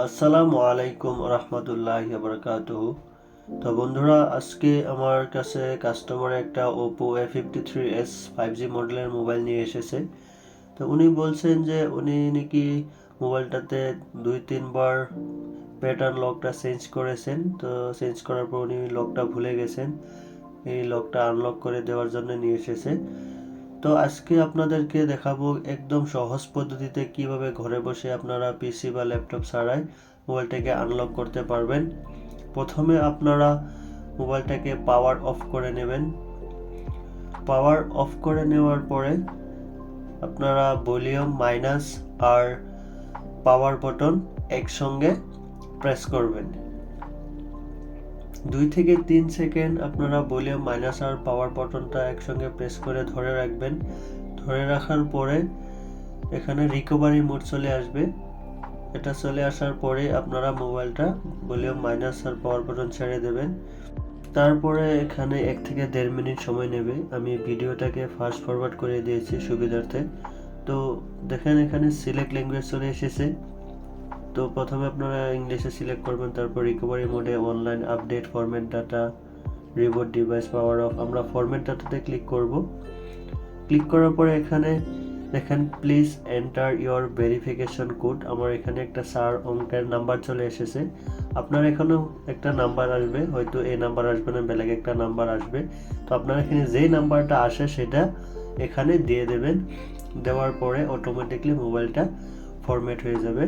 আসসালামু আলাইকুম রহমতুল্লাহ বরকাতুহ। তো বন্ধুরা, আজকে আমার কাছে কাস্টমার একটা Oppo A fifty three S five G মডেলের মোবাইল নিয়ে এসেছে। তো উনি বলছেন যে উনি নাকি মোবাইলটাতে দুই, তিনবার প্যাটার্ন লকটা চেঞ্জ করেছেন। তো চেঞ্জ করার পর উনি লকটা ভুলে গেছেন। এই লকটা আনলক করে দেওয়ার জন্য নিয়ে এসেছে। তো আজকে আপনাদেরকে দেখাবো একদম সহজ পদ্ধতিতে কীভাবে ঘরে বসে আপনারা পিসি বা ল্যাপটপ ছাড়াই মোবাইলটাকে আনলক করতে পারবেন। প্রথমে আপনারা মোবাইলটাকে পাওয়ার অফ করে নেবেন। পাওয়ার অফ করে নেওয়ার পরে আপনারা ভলিউম মাইনাস আর পাওয়ার বাটন একসঙ্গে প্রেস করবেন। দুই থেকে তিন সেকেন্ড আপনারা ভলিউম মাইনাস আর পাওয়ার বাটনটা একসঙ্গে প্রেস করে ধরে রাখবেন। ধরে রাখার পরে এখানে রিকভারি মোড চলে আসবে। এটা চলে আসার পরে আপনারা মোবাইলটা ভলিউম মাইনাস আর পাওয়ার বাটন ছেড়ে দেবেন। তারপরে এখানে এক থেকে দেড় মিনিট সময় নেবে। আমি ভিডিওটাকে ফাস্ট ফরওয়ার্ড করে দিয়েছি সুবিধার্থে। তো দেখেন এখানে সিলেক্ট ল্যাঙ্গুয়েজ চলে এসেছে। তো প্রথমে আপনারা ইংলিশে সিলেক্ট করবেন, তারপর রিকভারি মোডে online update format data reboot device power off আমরা ফরম্যাট ডাটাতে ক্লিক করব। ক্লিক করার পরে এখানে দেখেন please enter your verification code আমার এখানে একটা চার অঙ্কের নাম্বার চলে এসেছে। আপনার এখানেও একটা নাম্বার আসবে, হয়তো এই নাম্বার আসবে না, বেলেগ একটা নাম্বার আসবে। তো আপনার এখানে যেই নাম্বারটা আসে, সেটা এখানে দিয়ে দেবেন। দেওয়ার পরে অটোমেটিকলি মোবাইলটা ফরম্যাট হয়ে যাবে।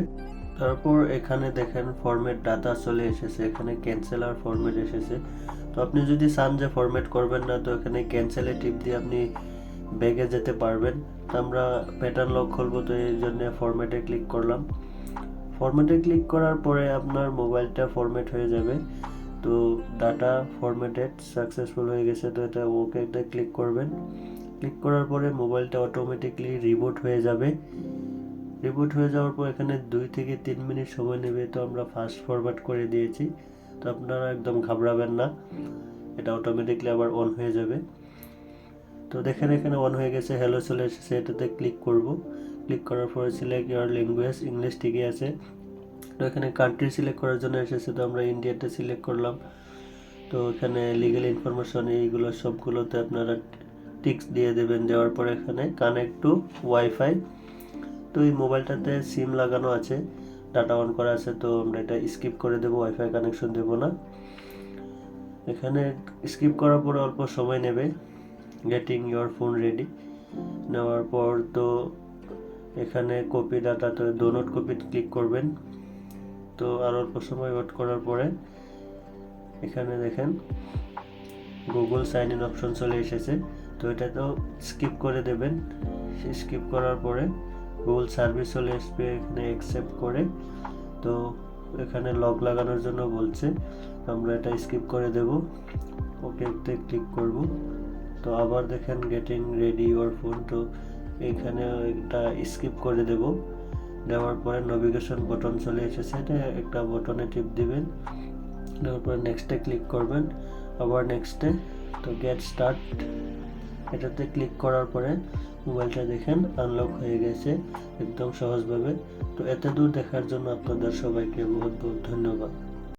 তারপর এখানে দেখেন ফরম্যাট ডাটা চলে এসেছে, এখানে ক্যান্সেল আর ফরম্যাট এসেছে। তো আপনি যদি চান যে ফরম্যাট করবেন না, তো এখানে ক্যান্সেলে টিপ দিয়ে আপনি ব্যাগে যেতে পারবেন। তো আমরা প্যাটার্ন লক খুলবো, তো এই জন্য ফরম্যাটে ক্লিক করলাম। ফরম্যাটে ক্লিক করার পরে আপনার মোবাইলটা ফরম্যাট হয়ে যাবে। তো ডাটা ফরম্যাটেড সাকসেসফুল হয়ে গেছে, তো এটা ওকেতে ক্লিক করবেন। ক্লিক করার পরে মোবাইলটা অটোমেটিকলি রিবুট হয়ে যাবে। রিবুট হয়ে যাওয়ার পর এখানে দুই থেকে তিন মিনিট সময় নেবে, তো আমরা ফাস্ট ফরওয়ার্ড করে দিয়েছি। তো আপনারা একদম ঘাবড়াবেন না, এটা অটোমেটিকলি আবার অন হয়ে যাবে। তো দেখেন এখানে অন হয়ে গেছে হ্যালো চলে এসেছে, এটাতে ক্লিক করব। ক্লিক করার পরে সিলেক্ট ইয়ার ল্যাঙ্গুয়েজ ইংলিশ ঠিকই আছে। তো এখানে কান্ট্রি সিলেক্ট করার জন্য এসেছে, তো আমরা ইন্ডিয়াতে সিলেক্ট করলাম। তো এখানে লিগেল ইনফরমেশন এইগুলো সবগুলোতে আপনারা টিক্স দিয়ে দেবেন, দেওয়ার পরে এখানে কানেক্ট টু ওয়াইফাই তো এই মোবাইলটাতে সিম লাগানো আছে, ডাটা অন করা আছে, তো আমরা এটা স্কিপ করে দেবো ওয়াইফাই কানেকশন দেবো না। এখানে স্কিপ করার পরে অল্প সময় নেবে গেটিং ইয়োর ফোন রেডি নেওয়ার পর তো এখানে কপি ডাটা তো ডোনট কপি ক্লিক করবেন। তো আর অল্প সময় ওয়েট করার পরে, এখানে দেখেন গুগল সাইন ইন অপশন চলে এসেছে। তো এটা তো স্কিপ করে দেবেন। স্কিপ করার পরে গুগল সার্ভিস চলে আসবে এখানে অ্যাকসেপ্ট করে। তো এখানে লক লাগানোর জন্য বলছে। আমরা এটা স্কিপ করে দেব। ওকেতে ক্লিক করব। তো আবার দেখেন গেটিং রেডি ওর ফোন তো এখানে এটা স্কিপ করে দেব। দেওয়ার পরে নেভিগেশন বটন চলে এসেছে। এটা একটা বটনে টিপ দিবেন। দেওয়ার পরে নেক্সটে ক্লিক করবেন। আবার নেক্সটে তো গেট স্টার্ট এটাতে ক্লিক করার পরে মোবাইলটা দেখেন আনলক হয়ে গেছে একদম সহজভাবে। তো এত দূর দেখার জন্য আপনাদের সবাইকে বহুত বহুত ধন্যবাদ।